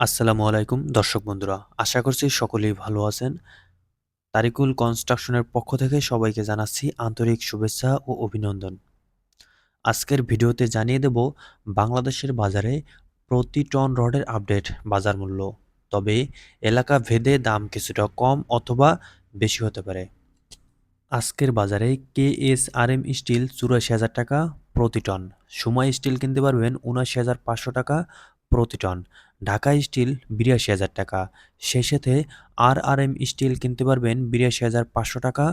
আসসালামু আলাইকুম, দর্শক বন্ধুরা। আশা করছি সকলেই ভালো আছেন। তারিকুল কনস্ট্রাকশনের পক্ষ থেকে সবাইকে জানাচ্ছি আন্তরিক শুভেচ্ছা ও অভিনন্দন। আজকের ভিডিওতে জানিয়ে দেব, বাংলাদেশের বাজারে প্রতি টন রডের আপডেট বাজার মূল্য। তবে এলাকা ভেদে দাম কিছুটা কম অথবা বেশি হতে পারে। আজকের বাজারে K S R M steel চুরাশি হাজার টাকা প্রতি টন। সময় স্টিল কিনতে পারবেন উনআশি হাজার পাঁচশো টাকা প্রতি টন ঢাকা স্টিল বিরাশি হাজার টাকা। সেই সাথে আর আর এম স্টিল কিনতে পারবেন বিরাশি হাজার পাঁচশো টাকা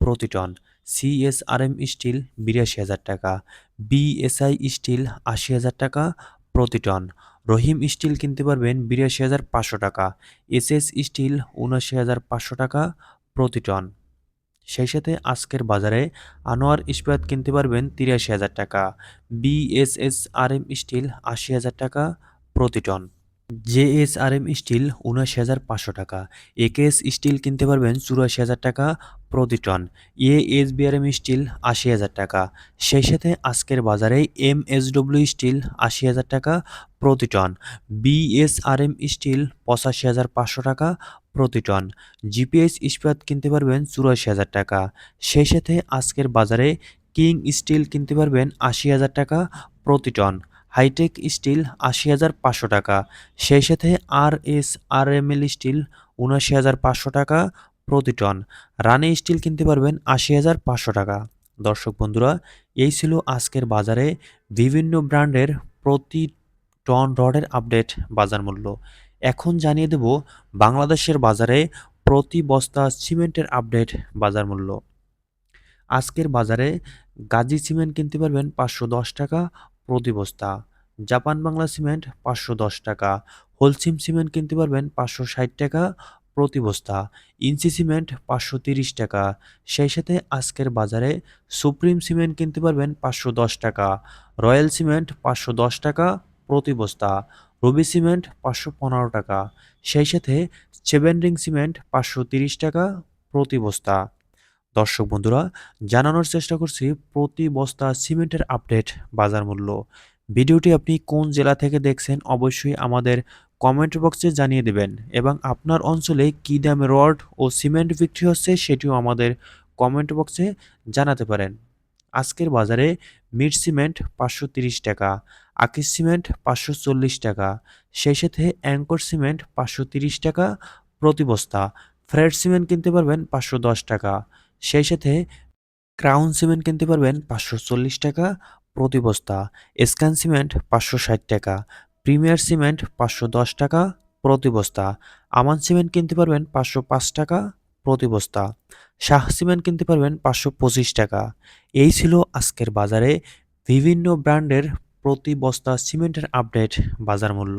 প্রতি টন সিএসআরএম স্টিল বিরাশি হাজার টাকা। বিএসআই স্টিল আশি হাজার টাকা প্রতি টন রহিম স্টিল কিনতে পারবেন বিরাশি হাজার পাঁচশো টাকা। এসএস স্টিল উনআশি হাজার পাঁচশো টাকা প্রতি টন সেই সাথে আজকের বাজারে আনোয়ার ইস্পাত কিনতে পারবেন তিরাশি হাজার টাকা। বিএসএসআরএম স্টিল আশি হাজার টাকা প্রতি টন। জেএসআরএম স্টিল উনআশি হাজার পাঁচশো টাকা। একেএস স্টিল কিনতে পারবেন চুরাশি হাজার টাকা প্রতি টন। এএসবিআরএম স্টিল আশি হাজার টাকা। সেই সাথে আজকের বাজারে এমএসডব্লিউ স্টিল আশি হাজার টাকা প্রতি টন। বিএসআরএম স্টিল পঁচাশি হাজার পাঁচশো টাকা প্রতি টন। জিপিএস ইস্পাত কিনতে পারবেন চুরাশি হাজার টাকা। সেই সাথে আজকের বাজারে কিং স্টিল কিনতে পারবেন আশি হাজার টাকা প্রতি টন। হাইটেক স্টিল আশি হাজার পাঁচশো টাকা। সেই সাথে R S R M L steel উনআশি হাজার পাঁচশো টাকা প্রতি টন। রানি স্টিল কিনতে পারবেন আশি হাজার পাঁচশো টাকা। দর্শক বন্ধুরা, এই ছিল আজকের বাজারে বিভিন্ন ব্র্যান্ডের প্রতি টন রডের আপডেট বাজার মূল্য। এখন জানিয়ে দেব বাংলাদেশের বাজারে প্রতি বস্তা সিমেন্টের আপডেট বাজার মূল্য। আজকের বাজারে গাজী সিমেন্ট কিনতে পারবেন পাঁচশো দশ টাকা প্রতি বস্তা। জাপান বাংলা সিমেন্ট পাঁচশো দশ টাকা, হোলসিম সিমেন্ট কিনতে পারবেন পাঁচশো ষাট টাকা প্রতি বস্তা, ইঞ্চি সিমেন্ট পাঁচশো তিরিশ টাকা। সেই সাথে আজকের বাজারে সুপ্রিম সিমেন্ট কিনতে পারবেন পাঁচশো দশ টাকা, রয়্যাল সিমেন্ট পাঁচশো দশ টাকা প্রতি বস্তা, রবি সিমেন্ট পাঁচশো পনেরো টাকা। সেই সাথে সেভেন রিং সিমেন্ট পাঁচশো তিরিশ টাকা প্রতি বস্তা। দর্শক বন্ধুরা, জানানোর চেষ্টা করছি প্রতি বস্তা সিমেন্টের আপডেট বাজার মূল্য। ভিডিওটি আপনি কোন জেলা থেকে দেখছেন অবশ্যই আমাদের কমেন্ট বক্সে জানিয়ে দেবেন এবং আপনার অঞ্চলে কী দামে রড ও সিমেন্ট বিক্রি হচ্ছে সেটিও আমাদের কমেন্ট বক্সে জানাতে পারেন। আজকের বাজারে মিড সিমেন্ট পাঁচশো টাকা আকিস সিমেন্ট পাঁচশো চল্লিশ টাকা, সেই সাথে অ্যাঙ্কর সিমেন্ট পাঁচশো টাকা প্রতি বস্তা, ফ্রেড সিমেন্ট কিনতে পারবেন পাঁচশো দশ টাকা সেই সাথে ক্রাউন সিমেন্ট কিনতে পারবেন পাঁচশো চল্লিশ টাকা প্রতি বস্তা। স্ক্যান সিমেন্ট পাঁচশো ষাট টাকা, প্রিমিয়ার সিমেন্ট পাঁচশো দশ টাকা প্রতি বস্তা। আমান সিমেন্ট কিনতে পারবেন পাঁচশো পাঁচ টাকা প্রতি বস্তা। শাহ সিমেন্ট কিনতে পারবেন পাঁচশো পঁচিশ টাকা। এই ছিল আজকের বাজারে বিভিন্ন ব্র্যান্ডের প্রতি বস্তা সিমেন্টের আপডেট বাজার মূল্য।